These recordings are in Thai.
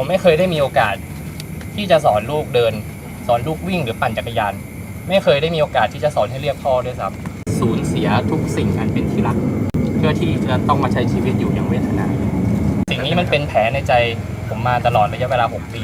ผมไม่เคยได้มีโอกาสที่จะสอนลูกเดิน สอนลูกวิ่งหรือปั่นจักรยาน ไม่เคยได้มีโอกาสที่จะสอนให้เรียกพ่อด้วยซ้ำสูญเสียทุกสิ่งอันเป็นที่รัก เพื่อที่จะต้องมาใช้ชีวิตอยู่อย่างเวทนา สิ่งนี้มันเป็นแผลในใจผมมาตลอดระยะเวลา 6 ปี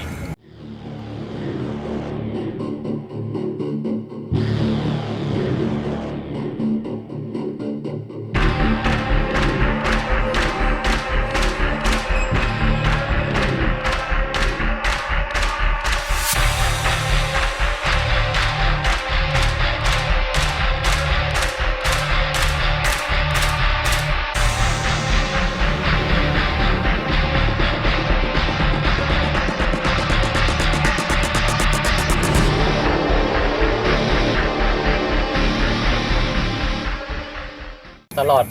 ลอด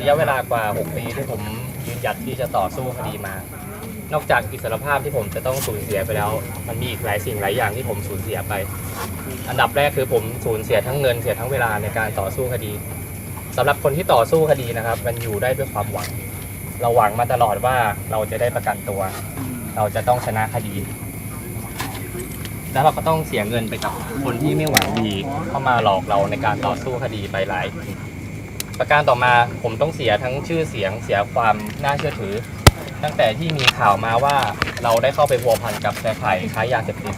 ระยะเวลากว่า 6 ปีที่ผมยืนหยัดที่จะต่อสู้คดีมา นอกจากอิสรภาพที่ผมจะต้องสูญเสียไปแล้ว มันมีอีกหลายสิ่งหลายอย่างที่ผมสูญเสียไป อันดับแรกคือผมสูญเสียทั้งเงินเสียทั้งเวลาในการต่อสู้คดีสำหรับคนที่ต่อสู้คดีนะครับ มันอยู่ได้ด้วยความหวัง เราหวังมาตลอดว่าเราจะได้ประกันตัว เราจะต้องชนะคดีแล้วเราก็ต้องเสียเงินไปกับคนที่ไม่หวังดีเข้ามาหลอกเราในการต่อสู้คดีไปหลาย ประการต่อมาผมต้องเสียทั้งชื่อเสียงเสียความน่าเชื่อถือ ตั้งแต่ที่มีข่าวมาว่าเราได้เข้าไปพัวพันกับเครือข่ายค้ายาเสพติด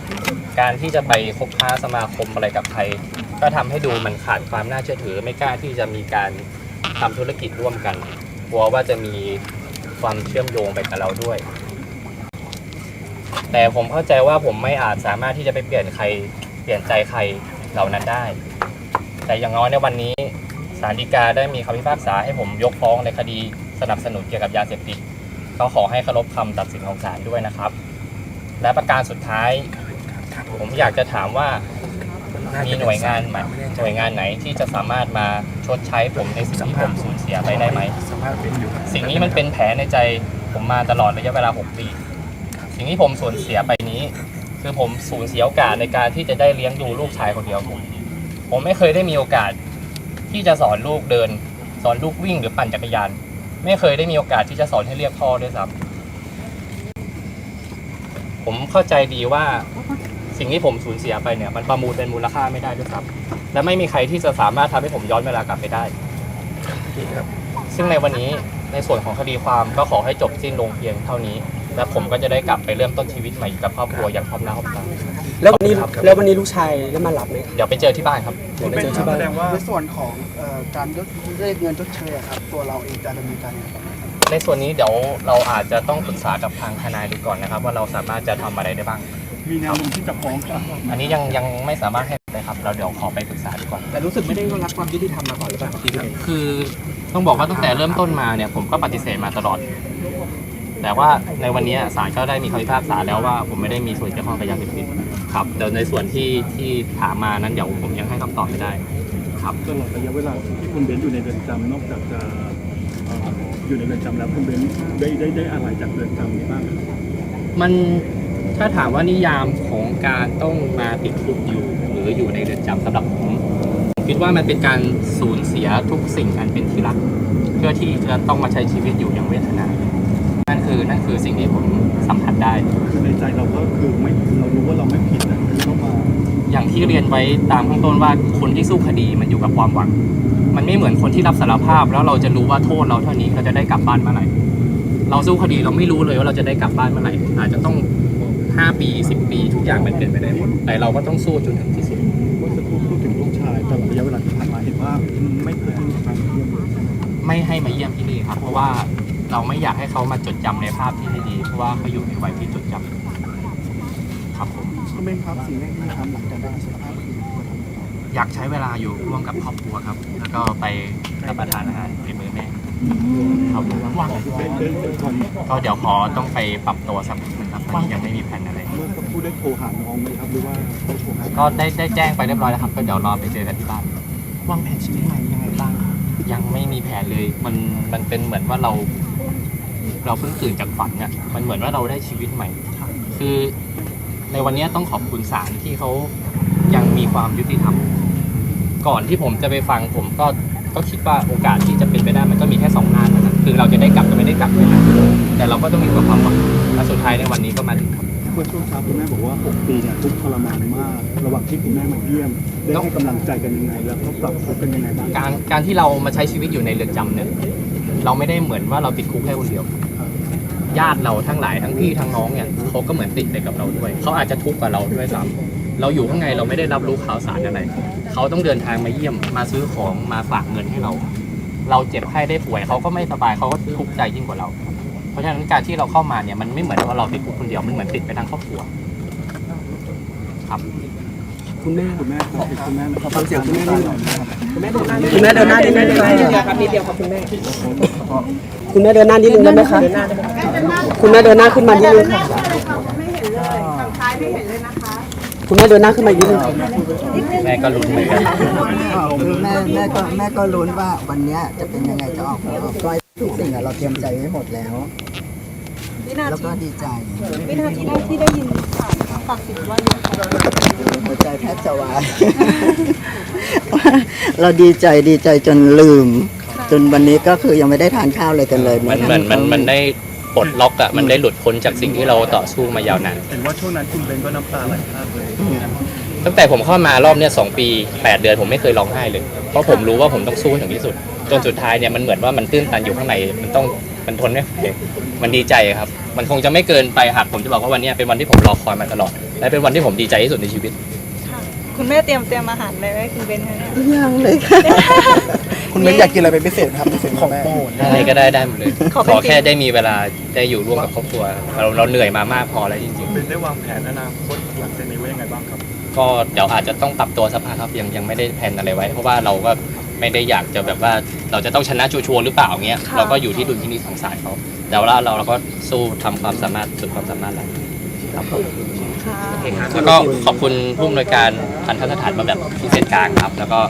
การที่จะไปคบค้าสมาคมอะไรกับใครก็ทำให้ดูมันขาดความน่าเชื่อถือ ไม่กล้าที่จะมีการทำธุรกิจร่วมกันกลัวว่าจะมีความเชื่อมโยงไปกับเราด้วย แต่ผมเข้าใจว่าผมไม่อาจสามารถที่จะไปเปลี่ยนใครเปลี่ยนใจใครเหล่านั้นได้ แต่อย่างน้อยในวันนี้ ศาลฎีกาได้มีคำพิพากษาให้ผมยกฟ้องในคดีสนับสนุนเกี่ยวกับยาเสพติดก็ขอให้เคารพคำตัดสินของศาลด้วยนะครับ และประการสุดท้าย ผมอยากจะถามว่ามีหน่วยงานไหมหน่วยงานไหนที่จะสามารถมาชดใช้ผมในสิ่งที่ผมสูญเสียไปได้ไหม สิ่งนี้มันเป็นแผลในใจผมมาตลอดระยะเวลา 6 ปี สิ่งที่ผมสูญเสียไปนี้ คือผมสูญเสียโอกาสในการที่จะได้เลี้ยงดูลูกชายคนเดียวผม ผมไม่เคยได้มีโอกาส ที่จะสอนลูกเดิน สอนลูกวิ่งหรือปั่นจักรยาน ไม่เคยได้มีโอกาสที่จะสอนให้เรียกพ่อด้วยซ้ำผมเข้าใจดีว่าสิ่งที่ผมสูญเสียไปเนี่ยมันประมูลเป็นมูลค่าไม่ได้ด้วยซ้ำและไม่มีใครที่จะสามารถทำให้ผมย้อนเวลากลับไปได้ ซึ่งในวันนี้ในส่วนของคดีความก็ขอให้จบสิ้นลงเพียงเท่านี้ และผมก็จะได้กลับไปเริ่มต้นชีวิตใหม่กับครอบครัวอย่างพร้อมหน้าพร้อมตา แล้ววันนี้ครับ แล้ววันนี้ลูกชายได้มารับไหมเดี๋ยวไปเจอที่บ้านครับ เดี๋ยวไปเจอที่บ้าน แสดงว่าในส่วนของเอ่อการยกเรียกเงินชดเชยอะครับ ตัวเราเองจะดำเนินการยังไงต่อไปครับในส่วนนี้เดี๋ยวเราอาจจะต้องปรึกษากับทางทนายดูก่อนนะครับ ว่าเราสามารถจะทำอะไรได้บ้าง มีแนวโน้มที่จะฟ้องครับ อันนี้ยังยังไม่สามารถให้เลยครับ เราเดี๋ยวขอไปปรึกษาดีกว่า แต่รู้สึกไม่ได้รับความยุติธรรมมาก่อนหรือเปล่าพี่พี่คือต้องบอกว่าตั้งแต่เริ่มต้นมาเนี่ยผมก็ปฏิเสธมาตลอด แต่ว่าในวันนี้ศาลก็ได้มีคำพิพากษาแล้วว่าผมไม่ได้มีส่วนเกี่ยวข้องกับยาเสพติด ครับเดี๋ยวในส่วนที่ที่ถามมานั้นเดี๋ยวผมยังให้คำตอบไม่ได้ครับตลอดระยะเวลาที่คุณเบนซ์อยู่ในเรือนจำนอกจากจะเอ่ออยู่ในเรือนจำแล้วคุณเบนซ์ได้ได้ได้อะไรจากเรือนจำนี้บ้างครับมันถ้าถามว่านิยามของการต้องมาติดคุกอยู่ หรืออยู่ในเรือนจำสำหรับผมผมคิดว่ามันเป็นการสูญเสียทุกสิ่งอันเป็นที่รัก เพื่อที่จะต้องมาใช้ชีวิตอยู่อย่างเวทนา นั่นคือนั่นคือสิ่งที่ผมสัมผัสได้ คือในใจเราก็คือไม่เรารู้ว่าเราไม่ผิดแต่คือต้องมาอย่างที่เรียนไว้ตามข้างต้นว่าคนที่สู้คดีมันอยู่กับความหวัง มันไม่เหมือนคนที่รับสารภาพ แล้วเราจะรู้ว่าโทษเราเท่านี้เราจะได้กลับบ้านเมื่อไหร่เราสู้คดีเราไม่รู้เลยว่าเราจะได้กลับบ้านเมื่อไหร่อาจจะต้อง 5 ปี 10 ปี ทุกอย่างมันเปลี่ยนไปได้หมดแต่เราก็ต้องสู้จนถึงที่สุดเมื่อสักครู่พูดถึงลูกชายตลอดระยะเวลาที่ผ่านมาเห็นว่าไม่เคยให้มีการเยี่ยมเลยไม่ให้มาเยี่ยมที่นี่ครับ เพราะว่า เราไม่อยากให้เขามาจดจำในภาพที่ไม่ดี เพราะว่าเขาอยู่ในวัยที่จดจำครับผม คุณเบนครับสิ่งแรกที่ทำหลังจากได้อิสรภาพคือจะทำอะไรต่ออยากใช้เวลาอยู่ร่วมกับครอบครัวครับ แล้วก็ไปรับประทานอาหารในมือแม่ครับผมเบนซ์เบนซ์เป็นคนก็เดี๋ยวขอต้องไปปรับตัวสักนิดนึงครับตอนนี้ยังไม่มีแผนอะไร เมื่อสักครู่ได้โทรหาน้องไหมครับหรือว่าได้โทรหาก็ได้ได้แจ้งไปเรียบร้อยแล้วครับ ก็เดี๋ยวรอไปเจอกันที่บ้าน วางแผนชีวิตใหม่ยังไงบ้างยังไม่มีแผนเลย มันมันเป็นเหมือนว่าเรา เราเพิ่งตื่นจากฝันอะมันเหมือนว่าเราได้ชีวิตใหม่ คือในวันนี้ต้องขอบคุณศาลที่เขายังมีความยุติธรรมก่อนที่ผมจะไปฟังผมก็ก็คิดว่าโอกาสที่จะเป็นไปได้มันก็มีแค่สองทางเท่านั้นคือเราจะได้กลับกับไม่ได้กลับแค่นั้นแต่เราก็ต้องมีความหวังและสุดท้ายในวันนี้ก็มาถึงครับเมื่อช่วงเช้าคุณแม่บอกว่า 6 ปีเนี่ยทุกข์ทรมานมาก ระหว่างที่คุณแม่มาเยี่ยม ได้ให้กำลังใจกันยังไง แล้วก็ปรับตัวกันยังไงบ้างการการที่เรามาใช้ชีวิตอยู่ในเรือนจำเนี่ย เราไม่ได้เหมือนว่าเราติดคุกแค่คนเดียว ญาติเราทั้งหลายทั้งพี่ทั้งน้องเนี่ยเขาก็เหมือนติดไปกับเราด้วย เขาอาจจะทุกข์กว่าเราด้วยซ้ำเราอยู่ข้างในเราไม่ได้รับรู้ข่าวสารอะไร เขาต้องเดินทางมาเยี่ยมมาซื้อของมาฝากเงินให้เรา เราเจ็บไข้ได้ป่วยเขาก็ไม่สบายเขาก็ทุกข์ใจยิ่งกว่าเรา เพราะฉะนั้นการที่เราเข้ามาเนี่ยมันไม่เหมือนว่าเราติดคุกคนเดียวมันเหมือนติดไปทั้งครอบครัวครับ คุณแม่คุณแม่ขอบคุณแม่ขอฟังเสียงคุณแม่นิดหน่อยคุณแม่เดินหน้าคุณแม่เดินหน้านิดนึงได้ไหมครับนิดเดียวครับคุณแม่คุณแม่เดินหน้านิดนึงได้ไหมคะคุณแม่เดินหน้าขึ้นมานิดนึงค่ะไม่เห็นเลยฝั่งซ้ายไม่เห็นเลยนะคะ คุณแม่เดินหน้าขึ้นมาอีกนิดนึงค่ะแม่ก็ลุ้นเหมือนกันคือแม่แม่ก็แม่ก็ลุ้นว่าวันนี้จะเป็นยังไงจะออกมาออกก้อยทุกสิ่งเราเตรียมใจไว้หมดแล้ว วินาแล้วทีก็ดีใจวินาทีแรกที่ได้ยินข่าวตัดสินว่ายังไงหัวใจแทบจะวาย เราดีใจดีใจจนลืม จนวันนี้ก็คือยังไม่ได้ทานข้าวอะไรกันเลยมันมันมันมันได้ปลดล็อกอะมันได้หลุดพ้นจากสิ่งที่เราต่อสู้มายาวนานเห็นว่าช่วงนั้นคุณเบนก็น้ำตาไหลพรากเลยตั้งแต่ผมเข้ามารอบเนี้ยสองปี8เดือนผมไม่เคยร้องไห้เลย เพราะผมรู้ว่าผมต้องสู้ถึงที่สุด จนสุดท้ายเนี่ยมันเหมือนว่ามันตื้นตันอยู่ข้างในมันต้อง มันทนไม่ไหวมันดีใจครับ มันคงจะไม่เกินไปหากผมจะบอกว่าวันเนี้ยเป็นวันที่ผมรอคอยมาตลอด และเป็นวันที่ผมดีใจที่สุดในชีวิต คุณแม่เตรียมเตรียมอาหารอะไรไว้ให้คุณเบนคะเนี่ยยังเลยค่ะ คุณเบนอยากกินอะไรเป็นพิเศษไหมครับพิเศษของแม่ อะไรก็ได้ได้หมดเลย ขอขเป็นอแค่ได้มีเวลาได้อยู่ร่วมกับครอบครัว เราเราเหนื่อยมามากพอแล้วจริงเบนได้วางแผนอนาคตหลังจากนี้ไว้ยังไงบ้างครับๆก็เดี๋ยวอาจจะต้องปรับตัวสักพักครับยังยังไม่ได้แผนอะไรไว้ เพราะว่าเราก็ ไม่ได้อยากจะแบบว่าเราจะต้องชนะชัวร์ๆหรือเปล่าเงี้ยเราก็อยู่ที่ดุลพินิจของศาลเขาแต่ว่าเราเราก็สู้ทำความสามารถสุดความสามารถแล้วครับผมค่ะแล้วก็ขอบคุณผู้อำนวยการทันทสถานมาแบบพิเศษกลางครับ แล้วก็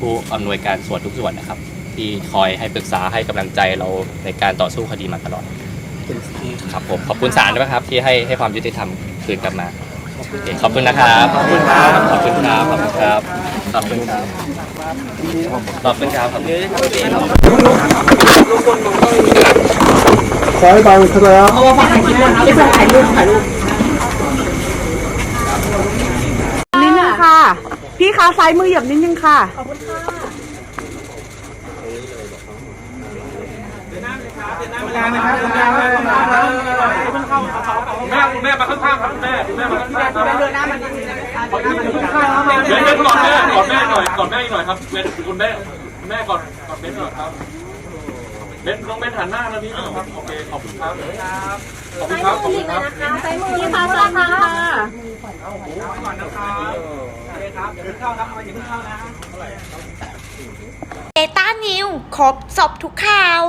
ผู้อำนวยการส่วนทุกส่วนนะครับ ที่คอยให้ปรึกษาให้กำลังใจเราในการต่อสู้คดีมาตลอดครับผมขอบคุณศาลด้วยครับ ที่ให้ให้ความยุติธรรมคืนกลับมาโอเคขอบคุณนะครับขอบคุณครับขอบคุณครับขอบคุณครับขอบคุณครับ ขอบคุณครับขอบคุณครับขอให้บางสักแล้วเอาฝาถ่ายคลิปด้วยครับฝากถ่ายรูปถ่ายรูปนิดนึงค่ะ พี่คะซ้ายมือเหยียบนิดนึงค่ะแม่คุณแม่มาข้างๆครับคุณแม่คุณแม่มาข้างๆครับเดินหน้ามานิดนึง เบนเบนกอดแม่กอดแม่หน่อยกอดแม่อีกหน่อยครับเบนคุณแม่คุณแม่กอดกอดเบนหน่อยครับเบนน้องเบนหันหน้ามานิดนึงครับโอเคขอบคุณครับขอบคุณครับขอบคุณครับพี่คะซ้ายมือค่ะเดต้านิวครบสอบทุกข่าว